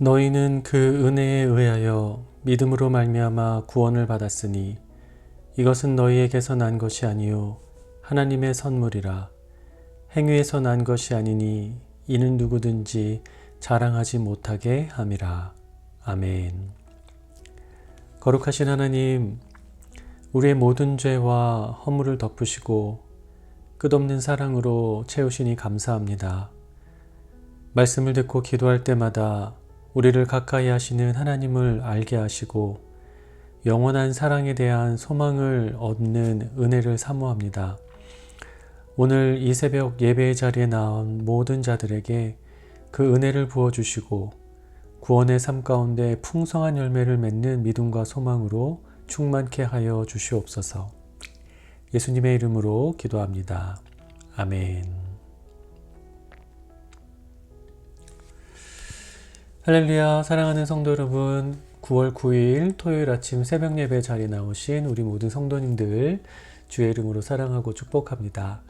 너희는 그 은혜에 의하여 믿음으로 말미암아 구원을 받았으니 이것은 너희에게서 난 것이 아니요 하나님의 선물이라 행위에서 난 것이 아니니 이는 누구든지 자랑하지 못하게 함이라 아멘. 거룩하신 하나님 우리의 모든 죄와 허물을 덮으시고 끝없는 사랑으로 채우시니 감사합니다. 말씀을 듣고 기도할 때마다 우리를 가까이 하시는 하나님을 알게 하시고 영원한 사랑에 대한 소망을 얻는 은혜를 사모합니다. 오늘 이 새벽 예배의 자리에 나온 모든 자들에게 그 은혜를 부어주시고 구원의 삶 가운데 풍성한 열매를 맺는 믿음과 소망으로 충만케 하여 주시옵소서. 예수님의 이름으로 기도합니다. 아멘. 할렐루야 사랑하는 성도 여러분 9월 9일 토요일 아침 새벽 예배 자리에 나오신 우리 모든 성도님들 주의 이름으로 사랑하고 축복합니다.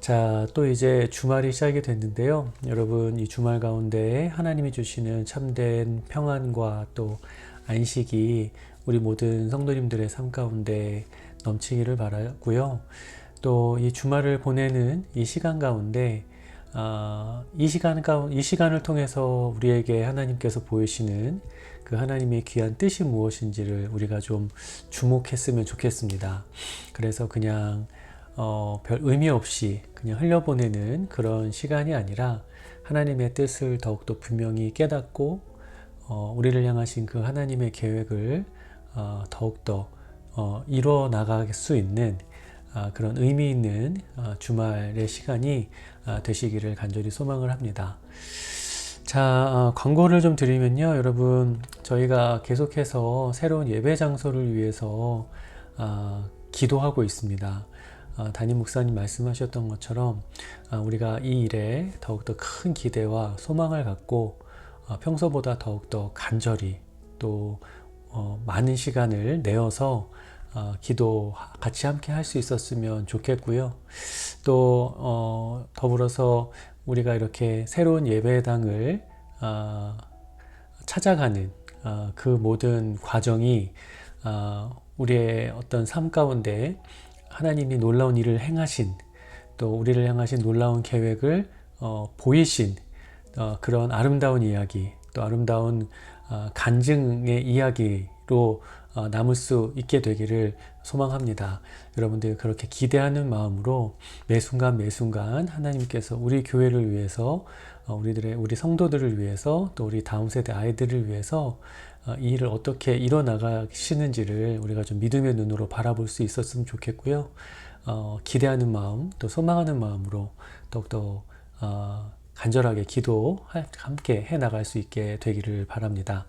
자, 또 이제 주말이 시작이 됐는데요. 여러분, 이 주말 가운데 하나님이 주시는 참된 평안과 또 안식이 우리 모든 성도님들의 삶 가운데 넘치기를 바라고요. 또 이 주말을 보내는 이 시간 가운데 어, 이 시간 이 시간을 통해서 우리에게 하나님께서 보이시는 그 하나님의 귀한 뜻이 무엇인지를 우리가 좀 주목했으면 좋겠습니다. 그래서 그냥 어, 별 의미 없이 그냥 흘려보내는 그런 시간이 아니라 하나님의 뜻을 더욱더 분명히 깨닫고 어, 우리를 향하신 그 하나님의 계획을 어, 더욱더 어, 이루어 나갈 수 있는 아, 그런 의미 있는 어, 주말의 시간이 아, 되시기를 간절히 소망을 합니다. 자, 어, 광고를 좀 드리면요. 여러분, 저희가 계속해서 새로운 예배 장소를 위해서 아, 기도하고 있습니다. 담임 목사님 말씀하셨던 것처럼 우리가 이 일에 더욱더 큰 기대와 소망을 갖고 평소보다 더욱더 간절히 또 많은 시간을 내어서 어, 기도 같이 함께 할 수 있었으면 좋겠고요. 또 어, 더불어서 우리가 이렇게 새로운 예배당을 어, 찾아가는 어, 그 모든 과정이 어, 우리의 어떤 삶 가운데 하나님이 놀라운 일을 행하신 또 우리를 향하신 놀라운 계획을 어, 보이신 그런 아름다운 이야기 또 아름다운 간증의 이야기로 어, 남을 수 있게 되기를 소망합니다. 여러분들 그렇게 기대하는 마음으로 매 순간 매 순간 하나님께서 우리 교회를 위해서 어, 우리들의 우리 성도들을 위해서 또 우리 다음 세대 아이들을 위해서 어, 이 일을 어떻게 이뤄 나가시는지를 우리가 좀 믿음의 눈으로 바라볼 수 있었으면 좋겠고요. 어, 기대하는 마음 또 소망하는 마음으로 더욱더 어, 간절하게 기도 함께 해 나갈 수 있게 되기를 바랍니다.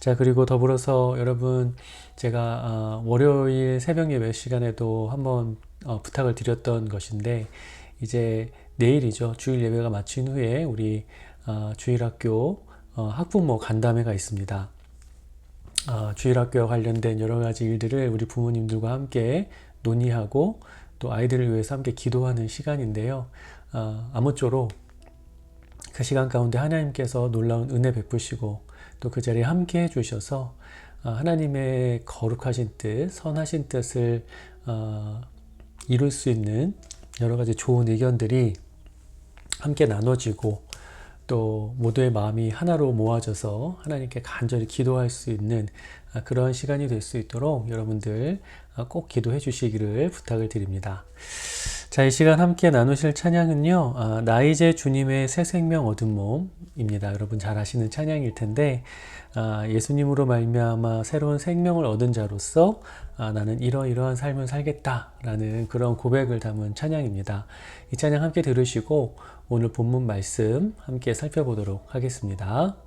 자, 그리고 더불어서 여러분 제가 어, 월요일 새벽 예배 시간에도 한번 어, 부탁을 드렸던 것인데 이제 내일이죠. 주일 예배가 마친 후에 우리 어, 주일학교 학부모 간담회가 있습니다. 주일학교 관련된 여러 가지 일들을 우리 부모님들과 함께 논의하고 또 아이들을 위해서 함께 기도하는 시간인데요. 아무쪼록 그 시간 가운데 하나님께서 놀라운 은혜 베푸시고 또 그 자리에 함께 해주셔서 어, 하나님의 거룩하신 뜻, 선하신 뜻을 어, 이룰 수 있는 여러 가지 좋은 의견들이 함께 나눠지고 또 모두의 마음이 하나로 모아져서 하나님께 간절히 기도할 수 있는 아, 그런 시간이 될 수 있도록 여러분들 아, 꼭 기도해 주시기를 부탁을 드립니다. 자, 이 시간 함께 나누실 찬양은요, 아, 나 이제 주님의 새 생명 얻은 몸입니다. 여러분 잘 아시는 찬양일 텐데, 아, 예수님으로 말미암아 새로운 생명을 얻은 자로서 아, 나는 이러이러한 삶을 살겠다라는 그런 고백을 담은 찬양입니다. 이 찬양 함께 들으시고 오늘 본문 말씀 함께 살펴보도록 하겠습니다.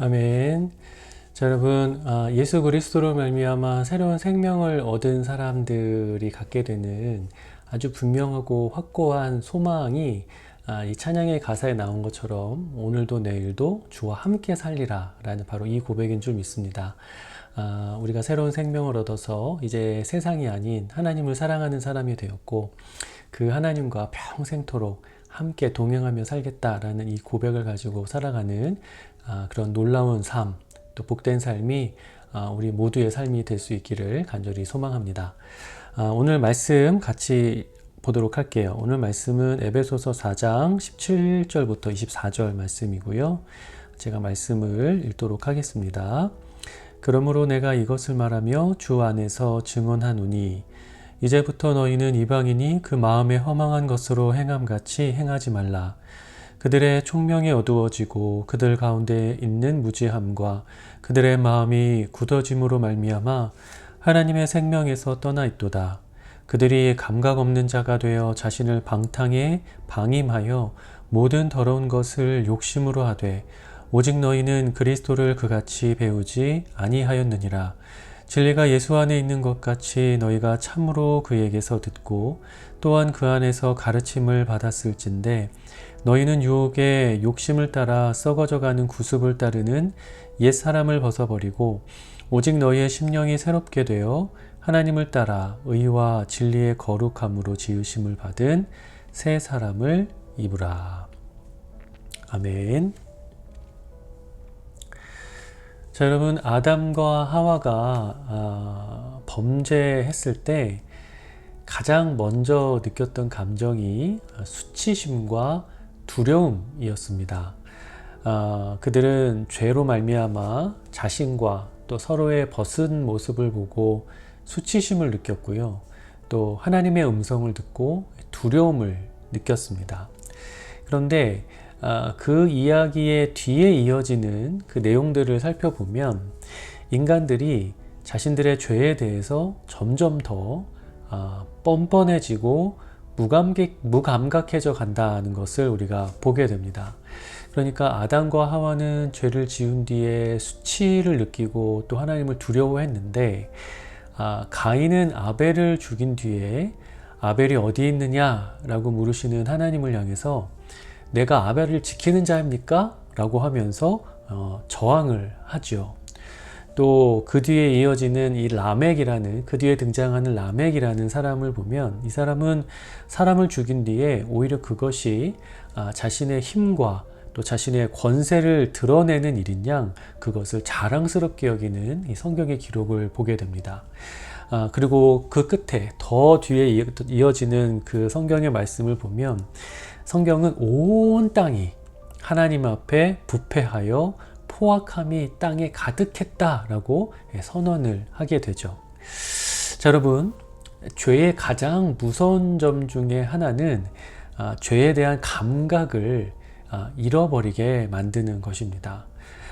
아멘. 자, 여러분, 아, 예수 그리스도로 말미암아 새로운 생명을 얻은 사람들이 갖게 되는 아주 분명하고 확고한 소망이 아, 이 찬양의 가사에 나온 것처럼 오늘도 내일도 주와 함께 살리라 라는 바로 이 고백인 줄 믿습니다. 아, 우리가 새로운 생명을 얻어서 이제 세상이 아닌 하나님을 사랑하는 사람이 되었고 그 하나님과 평생토록 함께 동행하며 살겠다라는 이 고백을 가지고 살아가는 아, 그런 놀라운 삶, 또 복된 삶이 아, 우리 모두의 삶이 될 수 있기를 간절히 소망합니다. 아, 오늘 말씀 같이 보도록 할게요. 오늘 말씀은 에베소서 4장 17절부터 24절 말씀이고요. 제가 말씀을 읽도록 하겠습니다. 그러므로 내가 이것을 말하며 주 안에서 증언하노니 이제부터 너희는 이방인이 그 마음에 허망한 것으로 행함같이 행하지 말라. 그들의 총명이 어두워지고 그들 가운데 있는 무지함과 그들의 마음이 굳어짐으로 말미암아 하나님의 생명에서 떠나 있도다. 그들이 감각 없는 자가 되어 자신을 방탕에 방임하여 모든 더러운 것을 욕심으로 하되 오직 너희는 그리스도를 그같이 배우지 아니하였느니라. 진리가 예수 안에 있는 것 같이 너희가 참으로 그에게서 듣고 또한 그 안에서 가르침을 받았을진데 너희는 유혹의 욕심을 따라 썩어져가는 구습을 따르는 옛 사람을 벗어버리고 오직 너희의 심령이 새롭게 되어 하나님을 따라 의와 진리의 거룩함으로 지으심을 받은 새 사람을 입으라. 아멘. 자, 여러분, 아담과 하와가 아, 범죄했을 때 가장 먼저 느꼈던 감정이 수치심과 두려움이었습니다. 아, 그들은 죄로 말미암아 자신과 또 서로의 벗은 모습을 보고 수치심을 느꼈고요. 또 하나님의 음성을 듣고 두려움을 느꼈습니다. 그런데 아, 그 이야기의 뒤에 이어지는 그 내용들을 살펴보면 인간들이 자신들의 죄에 대해서 점점 더 아, 뻔뻔해지고 무감각, 무감각해져 간다는 것을 우리가 보게 됩니다. 그러니까 아담과 하와는 죄를 지은 뒤에 수치를 느끼고 또 하나님을 두려워했는데 아, 가인은 아벨을 죽인 뒤에 아벨이 어디 있느냐라고 물으시는 하나님을 향해서 내가 아벨을 지키는 자입니까? 라고 하면서 어, 저항을 하죠. 또 그 뒤에 이어지는 이 라멕이라는 그 뒤에 등장하는 라멕이라는 사람을 보면 이 사람은 사람을 죽인 뒤에 오히려 그것이 아, 자신의 힘과 또 자신의 권세를 드러내는 일인 양 그것을 자랑스럽게 여기는 이 성경의 기록을 보게 됩니다. 아, 그리고 그 끝에 더 뒤에 이어지는 그 성경의 말씀을 보면 성경은 온 땅이 하나님 앞에 부패하여 포악함이 땅에 가득했다라고 선언을 하게 되죠. 자, 여러분, 죄의 가장 무서운 점 중에 하나는 아, 죄에 대한 감각을 아, 잃어버리게 만드는 것입니다.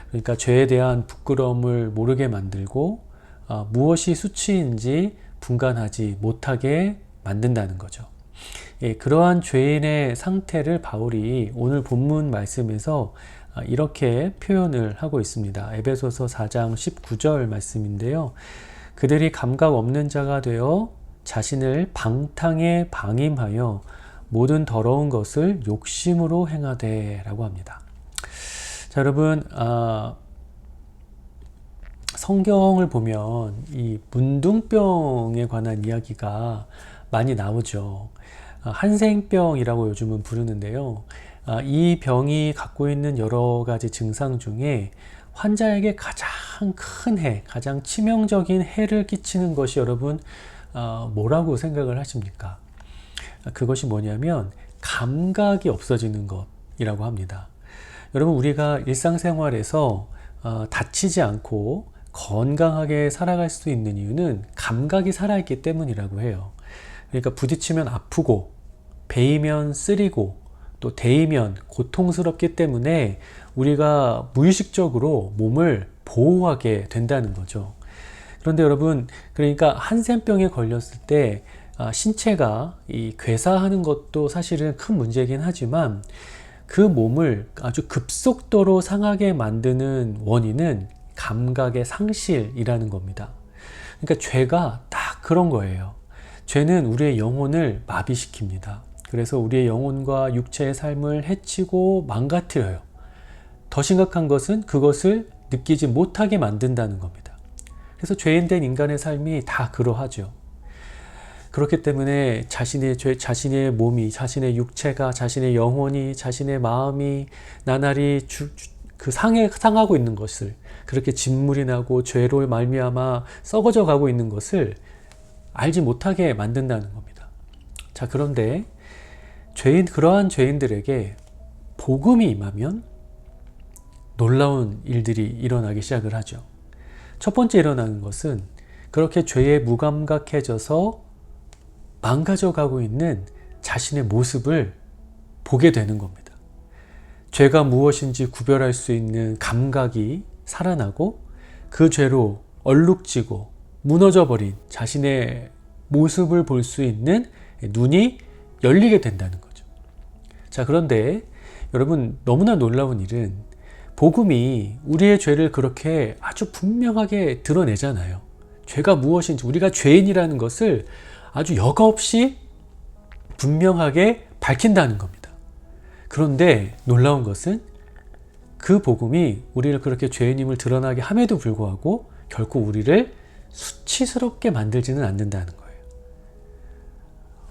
그러니까 죄에 대한 부끄러움을 모르게 만들고 아, 무엇이 수치인지 분간하지 못하게 만든다는 거죠. 예, 그러한 죄인의 상태를 바울이 오늘 본문 말씀에서 아, 이렇게 표현을 하고 있습니다. 에베소서 4장 19절 말씀인데요. 그들이 감각 없는 자가 되어 자신을 방탕에 방임하여 모든 더러운 것을 욕심으로 행하되 라고 합니다. 자, 여러분, 아, 성경을 보면 이 문둥병에 관한 이야기가 많이 나오죠. 아, 한생병이라고 요즘은 부르는데요. 아, 이 병이 갖고 있는 여러 가지 증상 중에 환자에게 가장 큰 해, 가장 치명적인 해를 끼치는 것이 여러분 아, 뭐라고 생각을 하십니까? 그것이 뭐냐면 감각이 없어지는 것이라고 합니다. 여러분 우리가 일상생활에서 어, 다치지 않고 건강하게 살아갈 수 있는 이유는 감각이 살아있기 때문이라고 해요. 그러니까 부딪히면 아프고 베이면 쓰리고 또 데이면 고통스럽기 때문에 우리가 무의식적으로 몸을 보호하게 된다는 거죠. 그런데 여러분, 그러니까 한센병에 걸렸을 때 아, 신체가 이 괴사하는 것도 사실은 큰 문제이긴 하지만 그 몸을 아주 급속도로 상하게 만드는 원인은 감각의 상실이라는 겁니다. 그러니까 죄가 딱 그런 거예요. 죄는 우리의 영혼을 마비시킵니다. 그래서 우리의 영혼과 육체의 삶을 해치고 망가뜨려요. 더 심각한 것은 그것을 느끼지 못하게 만든다는 겁니다. 그래서 죄인된 인간의 삶이 다 그러하죠. 그렇기 때문에 자신의 죄, 자신의 몸이, 자신의 육체가, 자신의 영혼이, 자신의 마음이 나날이 주, 주, 그 상해, 상하고 있는 것을 그렇게 진물이 나고 죄로 말미암아 썩어져 가고 있는 것을 알지 못하게 만든다는 겁니다. 자, 그런데 죄인 그러한 죄인들에게 복음이 임하면 놀라운 일들이 일어나기 시작을 하죠. 첫 번째 일어나는 것은 그렇게 죄에 무감각해져서 망가져 가고 있는 자신의 모습을 보게 되는 겁니다. 죄가 무엇인지 구별할 수 있는 감각이 살아나고 그 죄로 얼룩지고 무너져 버린 자신의 모습을 볼 수 있는 눈이 열리게 된다는 거죠. 자, 그런데 여러분 너무나 놀라운 일은 복음이 우리의 죄를 그렇게 아주 분명하게 드러내잖아요. 죄가 무엇인지 우리가 죄인이라는 것을 아주 여과 없이 분명하게 밝힌다는 겁니다. 그런데 놀라운 것은 그 복음이 우리를 그렇게 죄인임을 드러나게 함에도 불구하고 결코 우리를 수치스럽게 만들지는 않는다는 거예요.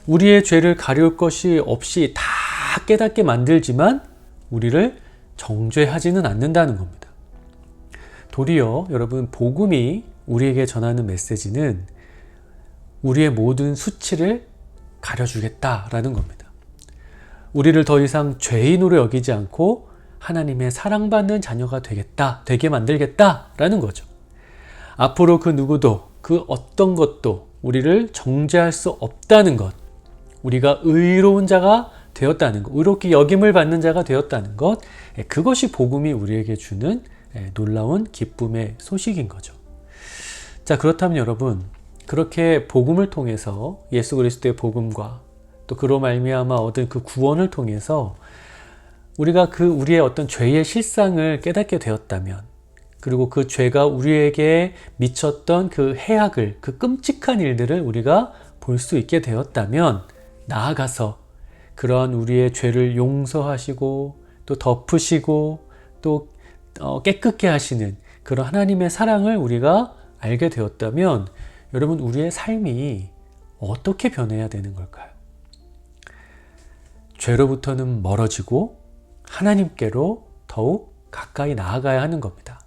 우리의 죄를 가려울 것이 없이 다 깨닫게 만들지만 우리를 정죄하지는 않는다는 겁니다. 도리어 여러분 복음이 우리에게 전하는 메시지는 우리의 모든 수치를 가려주겠다라는 겁니다. 우리를 더 이상 죄인으로 여기지 않고 하나님의 사랑받는 자녀가 되겠다, 되게 만들겠다라는 거죠. 앞으로 그 누구도 그 어떤 것도 우리를 정죄할 수 없다는 것, 우리가 의로운 자가 되었다는 것, 의롭게 여김을 받는 자가 되었다는 것, 예, 그것이 복음이 우리에게 주는 예, 놀라운 기쁨의 소식인 거죠. 자, 그렇다면 여러분, 그렇게 복음을 통해서 예수 그리스도의 복음과 또 그로 말미암아 얻은 그 구원을 통해서 우리가 그 우리의 어떤 죄의 실상을 깨닫게 되었다면 그리고 그 죄가 우리에게 미쳤던 그 해악을 그 끔찍한 일들을 우리가 볼 수 있게 되었다면 나아가서 그러한 우리의 죄를 용서하시고 또 덮으시고 또 어, 깨끗게 하시는 그런 하나님의 사랑을 우리가 알게 되었다면 여러분 우리의 삶이 어떻게 변해야 되는 걸까요? 죄로부터는 멀어지고 하나님께로 더욱 가까이 나아가야 하는 겁니다.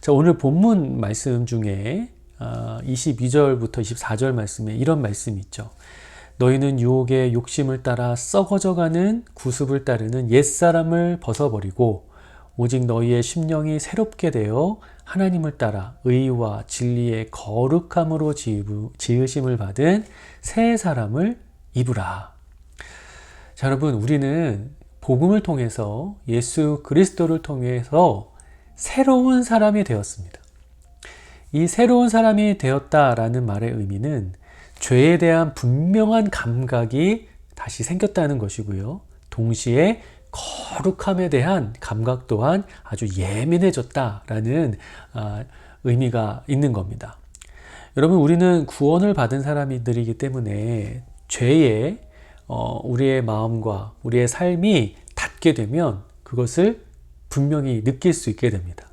자, 오늘 본문 말씀 중에 22절부터 아, 24절 말씀에 이런 말씀이 있죠. 너희는 유혹의 욕심을 따라 썩어져가는 구습을 따르는 옛사람을 벗어버리고 오직 너희의 심령이 새롭게 되어 하나님을 따라 의와 진리의 거룩함으로 지으심을 받은 새 사람을 입으라. 자, 여러분, 우리는 복음을 통해서 예수 그리스도를 통해서 새로운 사람이 되었습니다. 이 새로운 사람이 되었다라는 말의 의미는 죄에 대한 분명한 감각이 다시 생겼다는 것이고요. 동시에 거룩함에 대한 감각 또한 아주 예민해졌다라는 아, 의미가 있는 겁니다. 여러분, 우리는 구원을 받은 사람들이기 때문에 죄에 어, 우리의 마음과 우리의 삶이 닿게 되면 그것을 분명히 느낄 수 있게 됩니다.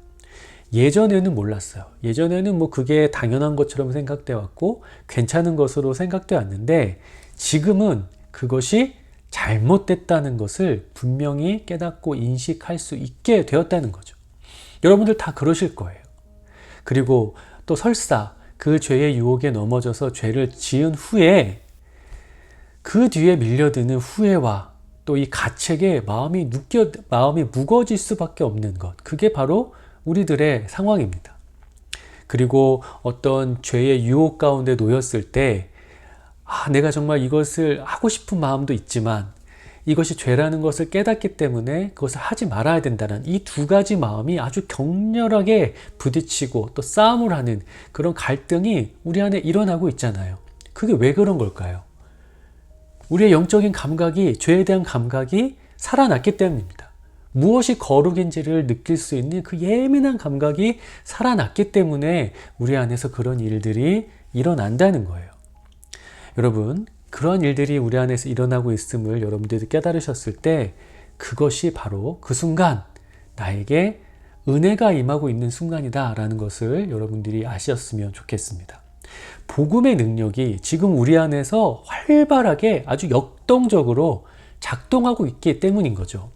예전에는 몰랐어요. 예전에는 뭐 그게 당연한 것처럼 생각돼 왔고 괜찮은 것으로 생각돼 왔는데 지금은 그것이 잘못됐다는 것을 분명히 깨닫고 인식할 수 있게 되었다는 거죠. 여러분들 다 그러실 거예요. 그리고 또 설사 그 죄의 유혹에 넘어져서 죄를 지은 후에 그 뒤에 밀려드는 후회와 또 이 가책에 마음이 느껴 마음이 무거워질 수밖에 없는 것. 그게 바로 우리들의 상황입니다. 그리고 어떤 죄의 유혹 가운데 놓였을 때 아, 내가 정말 이것을 하고 싶은 마음도 있지만 이것이 죄라는 것을 깨닫기 때문에 그것을 하지 말아야 된다는 이 두 가지 마음이 아주 격렬하게 부딪히고 또 싸움을 하는 그런 갈등이 우리 안에 일어나고 있잖아요. 그게 왜 그런 걸까요? 우리의 영적인 감각이 죄에 대한 감각이 살아났기 때문입니다. 무엇이 거룩인지를 느낄 수 있는 그 예민한 감각이 살아났기 때문에 우리 안에서 그런 일들이 일어난다는 거예요. 여러분, 그런 일들이 우리 안에서 일어나고 있음을 여러분들이 깨달으셨을 때 그것이 바로 그 순간 나에게 은혜가 임하고 있는 순간이다라는 것을 여러분들이 아셨으면 좋겠습니다. 복음의 능력이 지금 우리 안에서 활발하게 아주 역동적으로 작동하고 있기 때문인 거죠.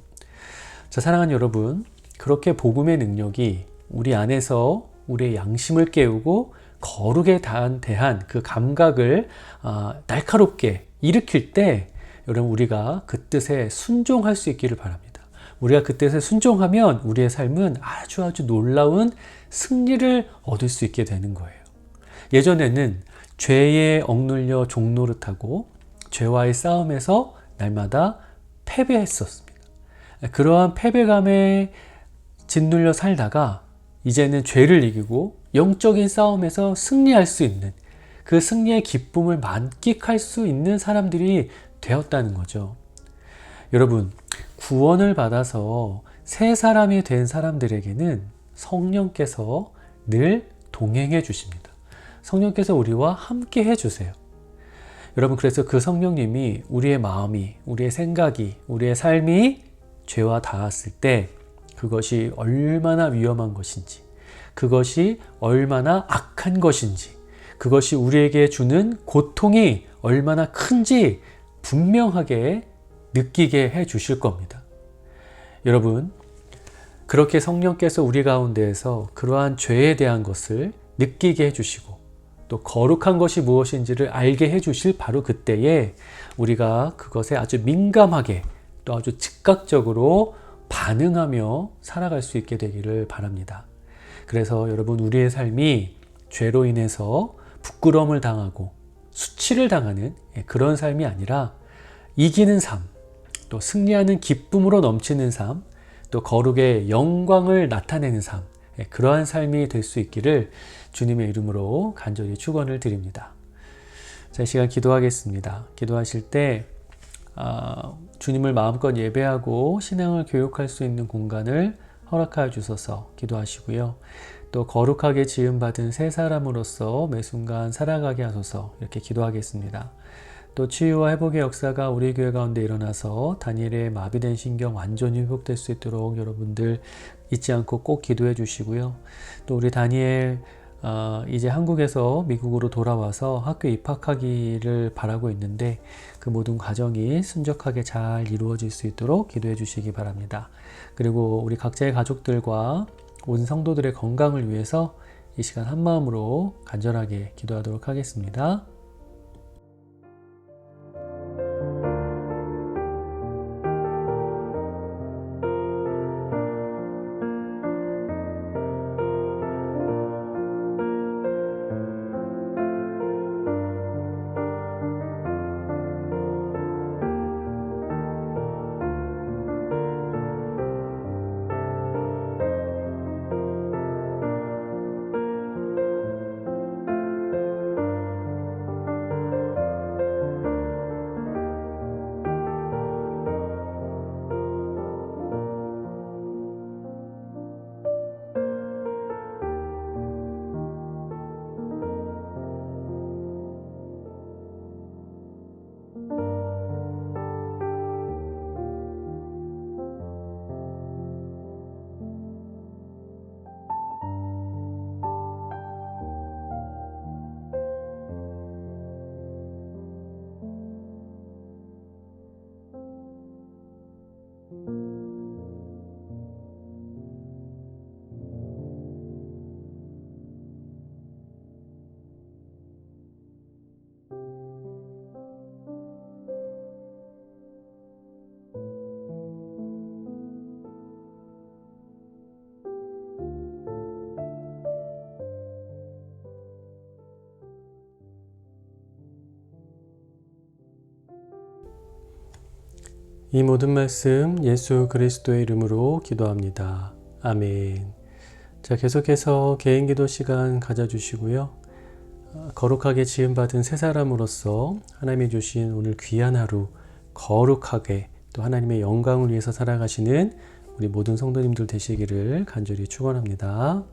자, 사랑하는 여러분, 그렇게 복음의 능력이 우리 안에서 우리의 양심을 깨우고 거룩에 대한 그 감각을 아, 날카롭게 일으킬 때 여러분 우리가 그 뜻에 순종할 수 있기를 바랍니다. 우리가 그 뜻에 순종하면 우리의 삶은 아주 아주 놀라운 승리를 얻을 수 있게 되는 거예요. 예전에는 죄에 억눌려 종노릇하고 죄와의 싸움에서 날마다 패배했었습니다. 그러한 패배감에 짓눌려 살다가 이제는 죄를 이기고 영적인 싸움에서 승리할 수 있는 그 승리의 기쁨을 만끽할 수 있는 사람들이 되었다는 거죠. 여러분, 구원을 받아서 새 사람이 된 사람들에게는 성령께서 늘 동행해 주십니다. 성령께서 우리와 함께 해 주세요. 여러분, 그래서 그 성령님이 우리의 마음이, 우리의 생각이, 우리의 삶이 죄와 닿았을 때 그것이 얼마나 위험한 것인지, 그것이 얼마나 악한 것인지, 그것이 우리에게 주는 고통이 얼마나 큰지 분명하게 느끼게 해 주실 겁니다. 여러분, 그렇게 성령께서 우리 가운데에서 그러한 죄에 대한 것을 느끼게 해 주시고 또 거룩한 것이 무엇인지를 알게 해 주실 바로 그때에 우리가 그것에 아주 민감하게 또 아주 즉각적으로 반응하며 살아갈 수 있게 되기를 바랍니다. 그래서 여러분 우리의 삶이 죄로 인해서 부끄러움을 당하고 수치를 당하는 그런 삶이 아니라 이기는 삶, 또 승리하는 기쁨으로 넘치는 삶, 또 거룩의 영광을 나타내는 삶, 그러한 삶이 될 수 있기를 주님의 이름으로 간절히 축원을 드립니다. 자, 이 시간 기도하겠습니다. 기도하실 때 아, 주님을 마음껏 예배하고 신앙을 교육할 수 있는 공간을 허락하여 주셔서 기도하시고요. 또 거룩하게 지음받은 새 사람으로서 매 순간 살아가게 하소서 이렇게 기도하겠습니다. 또 치유와 회복의 역사가 우리 교회 가운데 일어나서 다니엘의 마비된 신경 완전히 회복될 수 있도록 여러분들 잊지 않고 꼭 기도해 주시고요. 또 우리 다니엘 어, 이제 한국에서 미국으로 돌아와서 학교 입학하기를 바라고 있는데 그 모든 과정이 순적하게 잘 이루어질 수 있도록 기도해 주시기 바랍니다. 그리고 우리 각자의 가족들과 온 성도들의 건강을 위해서 이 시간 한 마음으로 간절하게 기도하도록 하겠습니다. 이 모든 말씀 예수 그리스도의 이름으로 기도합니다. 아멘. 자, 계속해서 개인 기도 시간 가져주시고요. 거룩하게 지음받은 새 사람으로서 하나님이 주신 오늘 귀한 하루 거룩하게 또 하나님의 영광을 위해서 살아가시는 우리 모든 성도님들 되시기를 간절히 축원합니다.